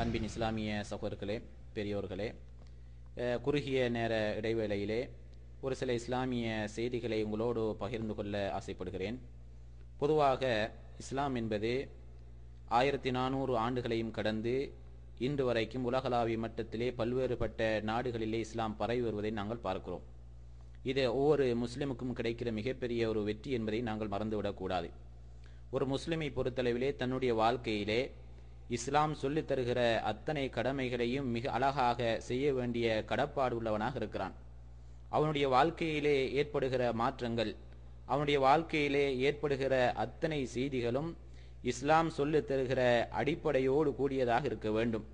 அன்பின் இஸ்லாமிய சகோதர்களே பெரியோர்களே குறுகிய நேர இடைவேளையிலே ஒரு சில இஸ்லாமிய செய்திகளை உங்களோடு பகிர்ந்து கொள்ள ஆசைப்படுகிறேன். பொதுவாக இஸ்லாம் என்பது ஆயிரத்தி நானூறு ஆண்டுகளையும் கடந்து இன்று வரைக்கும் உலகளாவிய மட்டத்திலே பல்வேறுபட்ட நாடுகளிலே இஸ்லாம் பரவி வருவதை நாங்கள் பார்க்கிறோம். இது ஒவ்வொரு முஸ்லிமுக்கும் கிடைக்கிற மிகப்பெரிய ஒரு வெற்றி என்பதை நாங்கள் மறந்துவிடக்கூடாது. ஒரு முஸ்லிமை பொறுத்தளவிலே தன்னுடைய வாழ்க்கையிலே இஸ்லாம் சொல்லித் தருகிற அத்தனை கடமைகளையும் மிக அழகாக செய்ய வேண்டிய கடப்பாடு உள்ளவனாக இருக்கிறான். அவனுடைய வாழ்க்கையிலே ஏற்படுகிற மாற்றங்கள் அவனுடைய வாழ்க்கையிலே ஏற்படுகிற அத்தனை செய்திகளும் இஸ்லாம் சொல்லித் தருகிற அடிப்படையோடு கூடியதாக இருக்க வேண்டும்.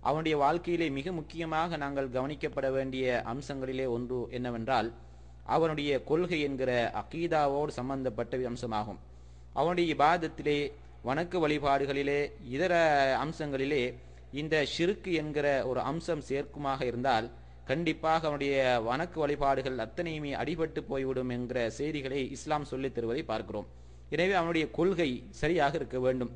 அவனுடைய வாழ்க்கையிலே மிக முக்கியமாக நாங்கள் கவனிக்கப்பட வேண்டிய அம்சங்களிலே ஒன்று என்னவென்றால் அவனுடைய கொள்கை என்கிற அகீதாவோடு சம்பந்தப்பட்ட அம்சமாகும். அவனுடைய இபாதத்திலே வணக்கு வழிபாடுகளிலே இதர அம்சங்களிலே இந்த ஷிருக்கு என்கிற ஒரு அம்சம் சேர்க்குமாக இருந்தால் கண்டிப்பாக அவனுடைய வணக்கு வழிபாடுகள் அத்தனையுமே அடிபட்டு போய்விடும் என்கிற செய்திகளை இஸ்லாம் சொல்லித் தருவதை பார்க்கிறோம். எனவே அவனுடைய கொள்கை சரியாக இருக்க வேண்டும்.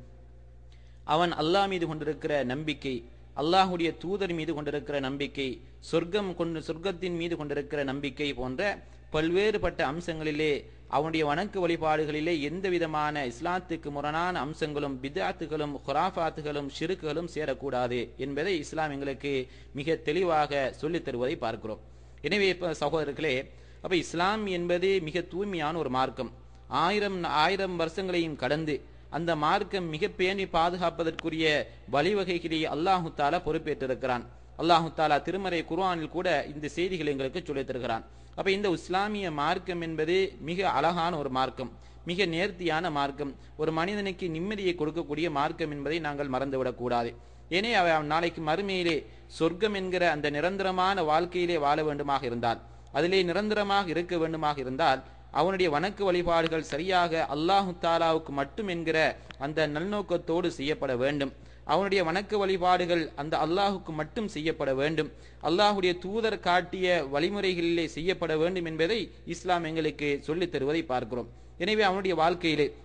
அவன் அல்லாஹ் மீது கொண்டிருக்கிற நம்பிக்கை அல்லாஹுடைய தூதர் மீது கொண்டிருக்கிற நம்பிக்கை சொர்க்கம் கொண்டு சொர்க்கத்தின் மீது கொண்டிருக்கிற நம்பிக்கை போன்ற பல்வேறுபட்ட அம்சங்களிலே அவனுடைய வணக்கு வழிபாடுகளிலே எந்த விதமான இஸ்லாத்துக்கு முரணான அம்சங்களும் பிதாத்துகளும் ஹுராஃபாத்துகளும் ஷிருக்குகளும் சேரக்கூடாது என்பதை இஸ்லாம் எங்களுக்கு மிக தெளிவாக சொல்லித் தருவதை பார்க்கிறோம். எனவே இப்போ சகோதரர்களே அப்ப இஸ்லாம் என்பது மிக தூய்மையான ஒரு மார்க்கம். ஆயிரம் ஆயிரம் வருஷங்களையும் கடந்து அந்த மார்க்கம் மிக பேணி பாதுகாப்பதற்குரிய வழிவகைகளை அல்லாஹு தாலா பொறுப்பேற்றிருக்கிறான். அல்லாஹு தாலா திருமறை குர்ஆனில் கூட இந்த செய்திகள் எங்களுக்கு சொல்லித் தருகிறான். அப்ப இந்த இஸ்லாமிய மார்க்கம் என்பது மிக அழகான ஒரு மார்க்கம் மிக நேர்த்தியான மார்க்கம். ஒரு மனிதனுக்கு நிம்மதியை கொடுக்கக்கூடிய மார்க்கம் என்பதை நாங்கள் மறந்துவிடக்கூடாது ஏனே அவன் நாளைக்கு மறுமையிலே சொர்க்கம் என்கிற அந்த நிரந்தரமான வாழ்க்கையிலே வாழ வேண்டுமாக இருந்தால் அதிலே நிரந்தரமாக இருக்க வேண்டுமாக இருந்தால் அவனுடைய வணக்க வழிபாடுகள் சரியாக அல்லாஹு தாலாவுக்கு மட்டும் என்கிற அந்த நல்நோக்கத்தோடு செய்யப்பட வேண்டும். அவனுடைய வணக்க வழிபாடுகள் அந்த அல்லாஹுக்கு மட்டும் செய்யப்பட வேண்டும். அல்லாஹுடைய தூதர் காட்டிய வழிமுறைகளிலே செய்யப்பட வேண்டும் என்பதை இஸ்லாம் எங்களுக்கு சொல்லித் தருவதை பார்க்கிறோம். எனவே அவனுடைய வாழ்க்கையிலே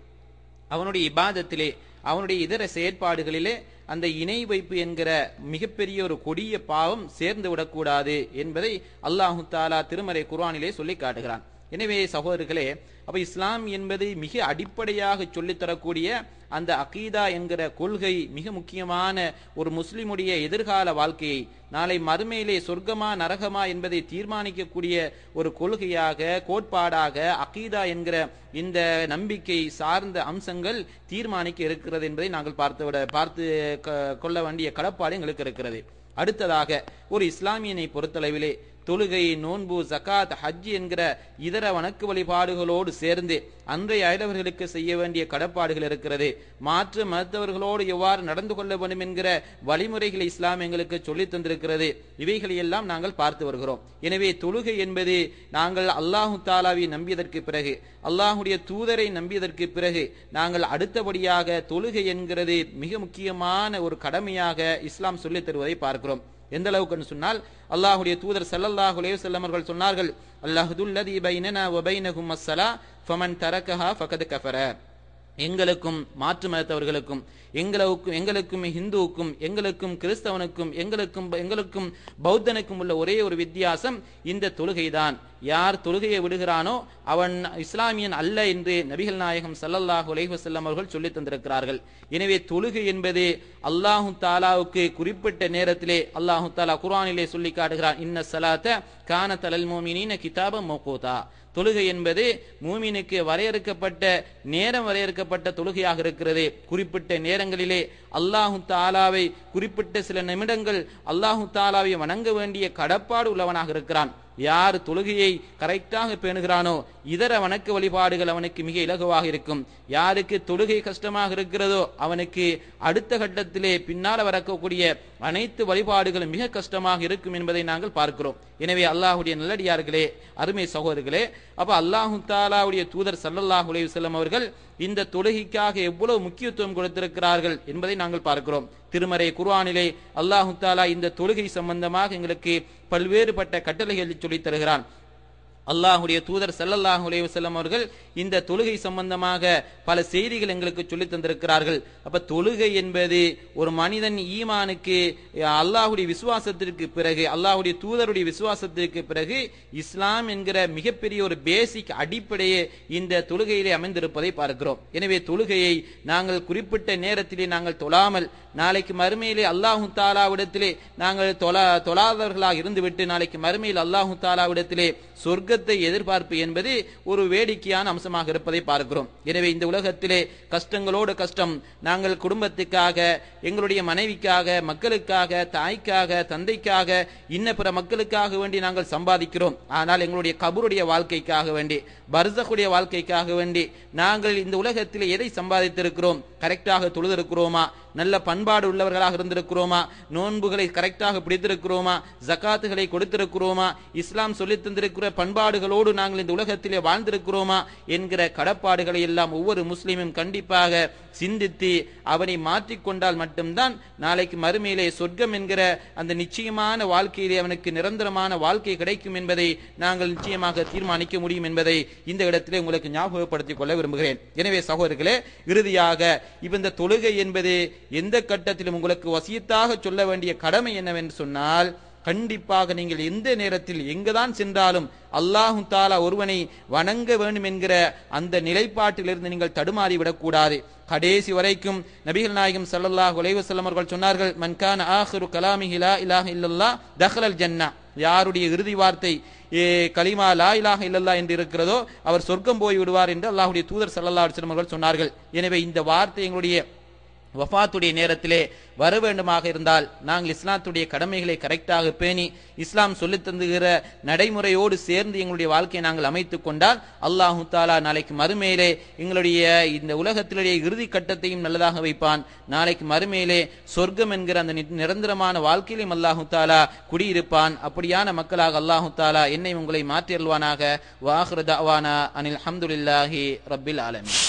அவனுடைய இபாதத்திலே அவனுடைய இதர செயற்பாடுகளிலே அந்த இணை வைப்பு என்கிற மிகப்பெரிய ஒரு கொடிய பாவம் சேர்ந்து விடக்கூடாது என்பதை அல்லாஹு தாலா திருமறை குர்வானிலே சொல்லி காட்டுகிறான். எனவே சகோதரர்களே அப்போ இஸ்லாம் என்பது மிக அடிப்படையாக சொல்லித்தரக்கூடிய அந்த அகீதா என்கிற கொள்கை மிக முக்கியமான ஒரு முஸ்லிமுடைய எதிர்கால வாழ்க்கையை நாளை மறுமையிலே சொர்க்கமா நரகமா என்பதை தீர்மானிக்கக்கூடிய ஒரு கொள்கையாக கோட்பாடாக அகீதா என்கிற இந்த நம்பிக்கை சார்ந்த அம்சங்கள் தீர்மானிக்க இருக்கிறது என்பதை நாங்கள் பார்த்து விட பார்த்து க- கொள்ள வேண்டிய கடப்பாடு எங்களுக்கு இருக்கிறது. அடுத்ததாக ஒரு இஸ்லாமியனை பொறுத்தளவிலே தொழுகை நோன்பு ஜக்காத் ஹஜ் என்கிற இதர வணக்கு வழிபாடுகளோடு சேர்ந்து அன்றைய அயலவர்களுக்கு செய்ய வேண்டிய கடப்பாடுகள் இருக்கிறது. மாற்று மருத்துவர்களோடு எவ்வாறு நடந்து கொள்ள வேண்டும் என்கிற வழிமுறைகளை இஸ்லாம் எங்களுக்கு சொல்லித் தந்திருக்கிறது. இவைகளை எல்லாம் நாங்கள் பார்த்து வருகிறோம். எனவே தொழுகை என்பது நாங்கள் அல்லாஹு தாலாவை நம்பியதற்கு பிறகு அல்லாஹுடைய தூதரை நம்பியதற்கு பிறகு நாங்கள் அடுத்தபடியாக தொழுகை என்கிறது மிக முக்கியமான ஒரு கடமையாக இஸ்லாம் சொல்லித் தருவதை பார்க்கிறோம். எந்த அளவுக்குன்னு சொன்னால் அல்லாஹுடைய தூதர் ஸல்லல்லாஹு அலைஹி வஸல்லம் அவர்கள் சொன்னார்கள் அல்லாஹுதுல்லதி பைனனா வ பைனஹும் அஸ்ஸலா ஃபமன் தரக்கஹா ஃபகத் கஃபர எங்களுக்கும் மாற்று மதத்தவர்களுக்கும் எங்களுக்கும் எங்களுக்கும் ஹிந்துவுக்கும் எங்களுக்கும் கிறிஸ்தவனுக்கும் எங்களுக்கும் எங்களுக்கும் பௌத்தனுக்கும் உள்ள ஒரே ஒரு வித்தியாசம் இந்த தொழுகைதான். யார் தொழுகையை விடுகிறானோ அவன் இஸ்லாமியன் அல்ல என்று நபிகள் நாயகம் சல்லல்லாஹு உலக வஸல்லம் அவர்கள் சொல்லித் தந்திருக்கிறார்கள். எனவே தொழுகை என்பது அல்லாஹு தாலாவுக்கு குறிப்பிட்ட நேரத்திலே அல்லாஹு தாலா குர்ஆனிலே சொல்லி காட்டுகிறான் இன்ன சலாத்த கான தலல் மோமினின கிதாப மோகோதா. தொழுகை என்பது மூமினுக்கு வரையறுக்கப்பட்ட நேரம் வரையறுக்கப்பட்ட தொழுகையாக இருக்கிறது. குறிப்பிட்ட நேரங்களிலே அல்லாஹு தாலாவை குறிப்பிட்ட சில நிமிடங்கள் அல்லாஹு தாலாவை வணங்க வேண்டிய கடப்பாடு உள்ளவனாக இருக்கிறான். யார் தொழுகையை கரெக்டாக பேணுகிறானோ இதர வணக்க வழிபாடுகள் அவனுக்கு மிக இலகுவாக இருக்கும். யாருக்கு தொழுகை கஷ்டமாக இருக்கிறதோ அவனுக்கு அடுத்த கட்டத்திலே பின்னால் வரக்கூடிய அனைத்து வழிபாடுகளும் மிக கஷ்டமாக இருக்கும் என்பதை நாங்கள் பார்க்கிறோம். எனவே அல்லாஹுடைய நல்லடியார்களே அருமை சகோதரர்களே அப்ப அல்லாஹு தாலாவுடைய தூதர் சல்லல்லாஹு செல்லும் அவர்கள் இந்த தொழுகைக்காக எவ்வளவு முக்கியத்துவம் கொடுத்திருக்கிறார்கள் என்பதை நாங்கள் பார்க்கிறோம். திருமறை குர்ஆனிலே அல்லாஹு தாலா இந்த தொழுகை சம்பந்தமாக எங்களுக்கு பல்வேறுபட்ட கட்டளைகளை சொல்லித் தருகிறான். அல்லாஹுடைய தூதர் செல்லல்லாஹு செல்லம் அவர்கள் இந்த தொழுகை சம்பந்தமாக பல செய்திகள் எங்களுக்கு சொல்லித் தந்திருக்கிறார்கள். அப்ப தொழுகை என்பது ஒரு மனிதன் ஈமானுக்கு அல்லாஹுடைய விசுவாசத்திற்கு பிறகு அல்லாஹுடைய தூதருடைய விசுவாசத்திற்கு பிறகு இஸ்லாம் என்கிற மிகப்பெரிய ஒரு பேசிக் அடிப்படையே இந்த தொழுகையிலே அமைந்திருப்பதை பார்க்கிறோம். எனவே தொழுகையை நாங்கள் குறிப்பிட்ட நேரத்திலே நாங்கள் தொழாமல் நாளைக்கு மறுமையிலே அல்லாஹு தாலாவிடத்திலே நாங்கள் தொழா தொழாதவர்களாக இருந்துவிட்டு நாளைக்கு மறுமையில் அல்லாஹு தாலாவிடத்திலே சொர்க்க சொர்க்கத்தை எதிர்பார்ப்பு என்பது ஒரு வேடிக்கையான அம்சமாக இருப்பதை பார்க்கிறோம். எனவே இந்த உலகத்திலே கஷ்டங்களோடு கஷ்டம் நாங்கள் குடும்பத்துக்காக எங்களுடைய மனைவிக்காக மக்களுக்காக தாய்க்காக தந்தைக்காக இன்ன பிற மக்களுக்காக வேண்டி நாங்கள் சம்பாதிக்கிறோம். ஆனால் எங்களுடைய கபருடைய வாழ்க்கைக்காக வேண்டி பர்சகுடைய வாழ்க்கைக்காக வேண்டி நாங்கள் இந்த உலகத்திலே எதை சம்பாதித்திருக்கிறோம்? கரெக்டாக தொழுதிருக்கிறோமா? நல்ல பண்பாடு உள்ளவர்களாக இருந்திருக்கிறோமா? நோன்புகளை கரெக்டாக பிடித்திருக்கிறோமா? ஜக்காத்துகளை கொடுத்திருக்கிறோமா? இஸ்லாம் சொல்லித் தந்திருக்கிற பண்பாடுகளோடு நாங்கள் இந்த உலகத்திலே வாழ்ந்திருக்கிறோமா? என்கிற கடப்பாடுகளை எல்லாம் ஒவ்வொரு முஸ்லீமும் கண்டிப்பாக சிந்தித்து அவனை மாற்றிக்கொண்டால் மட்டும்தான் நாளைக்கு மறுமையிலே சொர்க்கம் என்கிற அந்த நிச்சயமான வாழ்க்கையிலே அவனுக்கு நிரந்தரமான வாழ்க்கை கிடைக்கும் என்பதை நாங்கள் நிச்சயமாக தீர்மானிக்க முடியும் என்பதை இந்த இடத்திலே உங்களுக்கு ஞாபகப்படுத்திக் கொள்ள விரும்புகிறேன். எனவே சகோதரர்களே இறுதியாக இப்ப இந்த தொழுகை என்பது எந்த கட்டத்திலும் உங்களுக்கு வசியத்தாக சொல்ல வேண்டிய கடமை என்னவென்று சொன்னால் கண்டிப்பாக நீங்கள் எந்த நேரத்தில் எங்குதான் சென்றாலும் அல்லாஹு தாலா ஒருவனை வணங்க வேண்டும் என்கிற அந்த நிலைப்பாட்டிலிருந்து நீங்கள் தடுமாறி விடக்கூடாது. கடைசி வரைக்கும் நபிகள் நாயகம் சல்லல்லாஹ் உலைவசல்லம் அவர்கள் சொன்னார்கள் மன்கான ஆஹிரு கலாமி ஹிலா இலாஹ இல்லல்லா தஹலல் ஜன்னா. யாருடைய இறுதி வார்த்தை ஏ கலிமா லா இலாக இல்லல்லா என்று இருக்கிறதோ அவர் சொர்க்கம் போய் விடுவார் என்று அல்லாஹுடைய தூதர் சல்லல்லா அவர்கள் சொன்னார்கள். எனவே இந்த வார்த்தை எங்களுடைய வஃபாத்துடைய நேரத்திலே வர வேண்டுமாக இருந்தால் நாங்கள் இஸ்லாத்துடைய கடமைகளை கரெக்டாக பேணி இஸ்லாம் சொல்லித் தந்துகிற நடைமுறையோடு சேர்ந்து எங்களுடைய வாழ்க்கையை நாங்கள் அமைத்துக் கொண்டால் அல்லாஹு தாலா நாளைக்கு மறுமையிலே எங்களுடைய இந்த உலகத்திலேயே இறுதி கட்டத்தையும் நல்லதாக வைப்பான். நாளைக்கு மறுமையிலே சொர்க்கம் என்கிற அந்த நி- நிரந்தரமான வாழ்க்கையிலும் அல்லாஹு தாலா குடியிருப்பான். அப்படியான மக்களாக அல்லாஹு தாலா என்னை உங்களை மாற்றியல்வானாக வாஹ்ரு தஅவானா அனில் அஹமதுல்லாஹி ரபில் ஆலமி